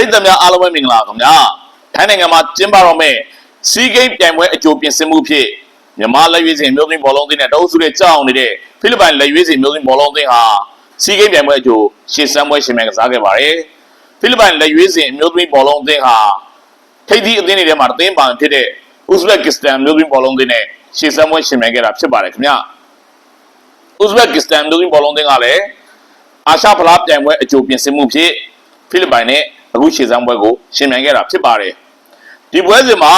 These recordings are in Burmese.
ရိသတ်များအားလုံးပဲမင်္ဂလာပါခင်ဗျာထိုင်းနိုင်ငံမှာကျင်းပတော့မဲ့စီးဂိမ်းပြိုင်ပွဲအကြိုပြင်ဆင်မှုဖြစ်မြန်မာလက်ရွေးစင်မျိုးသိန်းဘောလုံးသင်းနဲ့တအုပ်စုနဲ့ကြောက်အောင်နေတဲ့ဖိလစ်ပိုင်လက်ရွေးစင်မျိုးသိန်းဘောလုံးသင်းဟာစီးဂိမ်းပြိုင်ပွဲအကြိုရှေ့စမ်းပွဲရှင်မြန်ကစားခဲ့ပါတယ်ဖိလစ်ပိုင်လက်ရွေးစင်မျိုးသိန်းဘောလုံးသင်းဟာထိပ်သီးအသင်းတွေထဲမှာတသင်းပန်ဖြစ်တဲ့ဥဇဘက်ကစ္စတန်မျိုးသိန်းဘောလုံးသင်းနဲ့ရှေ့စမ်းပွဲရှင်မြန်ခဲ့တာဖြစ်ပါတယ်ခင်ဗျာဥဇဘက်ကစ္စတန်မျိုးသိန်းဘောလုံးသင်းကလည်းအာရှဖလားပြိုင်ပွဲအကြိုပြင်ဆင်မှုဖြစ်ဖိလစ်ပိုင်နဲ့ အခုရှေ့စမ်းပွဲကိုရှင်မြန်ခဲ့တာဖြစ်ပါတယ်ဒီပွဲစဉ်မှာ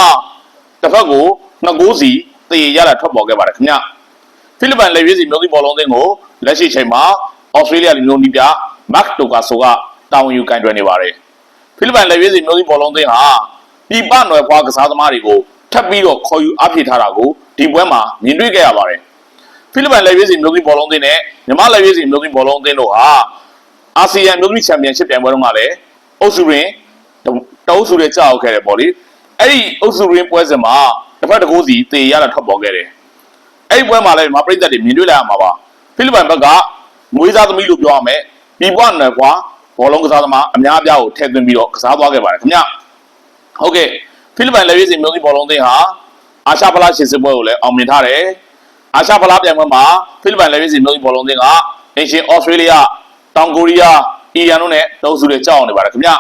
တစ်ဖက်ကိုနှစ်ဂိုးစီတည်ရတာထွက်ပေါ်ခဲ့ပါတယ်ခင်ဗျဖိလစ်ပိုင်လက်ရွေးစီမျိုးသီးဘောလုံးသင်းကိုလက်ရှိချိန်မှာဩစတြေးလျလူမျိုးနီးပြမတ်တိုကာဆိုကတာဝန်ယူကင်တွယ်နေပါတယ်ဖိလစ်ပိုင်လက်ရွေးစီမျိုးသီးဘောလုံးသင်းဟာပြည်ပနွယ်ဖွားကစားသမားတွေကိုထပ်ပြီးတော့ခေါ်ယူအပြည့်ထားတာကိုဒီပွဲမှာမြင်တွေ့ခဲ့ရပါတယ်ဖိလစ်ပိုင်လက်ရွေးစီမျိုးသမီးဘောလုံးသင်းနဲ့မြန်မာလက်ရွေးစီမျိုးသမီးဘောလုံးသင်းတို့ဟာအာဆီယံမျိုးသမီးချန်ပီယံရှစ်ပြိုင်ပွဲတုန်းကလည်း အုပ်စုရင်းတအုပ်စုတွေကြောက်ခဲ့တယ်ပေါ့လေအဲ့ဒီအုပ်စုရင်းပွဲစဉ်မှာတစ်ဖက်တစ်ကိုးစီတေရတာထွက်ပေါ်ခဲ့တယ်အဲ့ဒီပွဲမှာလည်းမြန်မာပြည်သက်တွေမြင်တွေ့လိုက်ရမှာပါဖိလစ်ပိုင်ဘက်ကမွေးစားသမီးလို့ပြောရမယ်ပြည်ပွားနယ်ကွာဘောလုံးကစားသမားအများအပြားကိုထည့်သွင်းပြီးတော့ကစားသွားခဲ့ပါတယ်ခင်ဗျဟုတ်ကဲ့ဖိလစ်ပိုင်လက်ရွေးစီမျိုးသမီးဘောလုံးသင်းဟာအာရှဖလားရှင်စစ်ပွဲကိုလည်းအောင်မြင်ထားတယ်အာရှဖလားပြိုင်ပွဲမှာဖိလစ်ပိုင်လက်ရွေးစီမျိုးသမီးဘောလုံးသင်းကအင်ရှင်ဩစတြေးလျတောင်ကိုရီးယား အီရန်တို့နဲ့တုံးစုတွေကြောက်အောင်နေပါတယ်ခင်ဗျ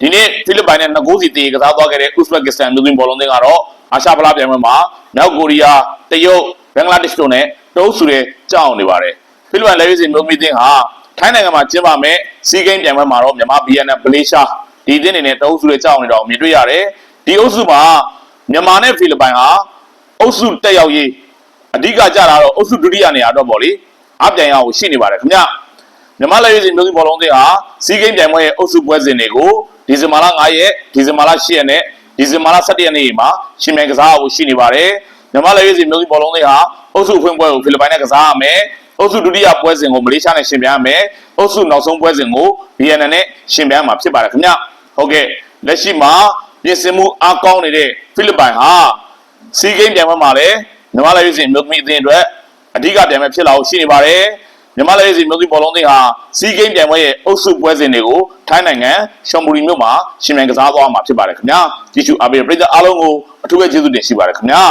ဒီနေ့ဖိလစ်ပိုင်နဲ့နှစ်ကိုးစီတည်ကစားသွားခဲ့တဲ့ဥဇဘက်ကစ္စတန်မျိုးသမီးဘောလုံးသင်းကတော့အာရှဖလားပြိုင်ပွဲမှာမြောက်ကိုရီးယားတရုတ်ဘင်္ဂလားဒေ့ရှ်တို့နဲ့တုံးစုတွေကြောက်အောင်နေပါတယ်ဖိလစ်ပိုင်လက်ရွေးစီမျိုးသမီးသင်းဟာထိုင်းနိုင်ငံမှာကျင်းပမဲ့စီးကိန်းပြိုင်ပွဲမှာတော့မြန်မာဘီယန်နဲ့မလေးရှားဒီသင်းတွေနဲ့တုံးစုတွေကြောက်အောင်နေတော့မြင်တွေ့ရတယ်ဒီအုပ်စုမှာမြန်မာနဲ့ဖိလစ်ပိုင်ဟာအုပ်စုတက်ရောက်ရေးအဓိကကြတာတော့အုပ်စုဒုတိယနေရာတော့ဗောလေအပြိုင်ရအောင်ရှိနေပါတယ်ခင်ဗျ မြန်မာလက်ရွေးစင်မျိုးစုဘောလုံးသင်းဟာစီးကိန်းပြိုင်ပွဲရဲ့အုပ်စုပွဲစဉ်တွေကိုဒီဇင်ဘာလ9ရက်ဒီဇင်ဘာလ10ရက်နဲ့ဒီဇင်ဘာလ17ရက်နေ့မှာရှင်မြန်ကစားဖို့ရှိနေပါတယ်မြန်မာလက်ရွေးစင်မျိုးစုဘောလုံးသင်းဟာအုပ်စုဖွင့်ပွဲကိုဖိလစ်ပိုင်နဲ့ကစားရမယ်အုပ်စုဒုတိယပွဲစဉ်ကိုမလေးရှားနဲ့ရှင်ပြိုင်ရမယ်အုပ်စုနောက်ဆုံးပွဲစဉ်ကိုဗီယက်နမ်နဲ့ရှင်ပြိုင်မှာဖြစ်ပါတယ်ခင်ဗျဟုတ်ကဲ့လက်ရှိမှာပြင်ဆင်မှုအားကောင်းနေတဲ့ဖိလစ်ပိုင်ဟာစီးကိန်းပြိုင်ပွဲမှာလည်းမြန်မာလက်ရွေးစင်မြို့သမီးအသင်းအတွက်အဓိကပြိုင်ပွဲဖြစ်လာဖို့ရှိနေပါတယ် မြန်မာလက်ရွေးစင်မြို့သမီးဘောလုံးသင်းဟာစီးကိန်းပြိုင်ပွဲရဲ့အုပ်စုပွဲစဉ်တွေကိုထိုင်းနိုင်ငံရှော်မူရီမြို့မှာရှင်မြန်ကစားသွားမှာဖြစ်ပါတယ်ခင်ဗျာကြည့်ရှုအားပေးတဲ့ပရိသတ်အားလုံးကိုအထူးပဲကျေးဇူးတင်ရှိပါတယ်ခင်ဗျာ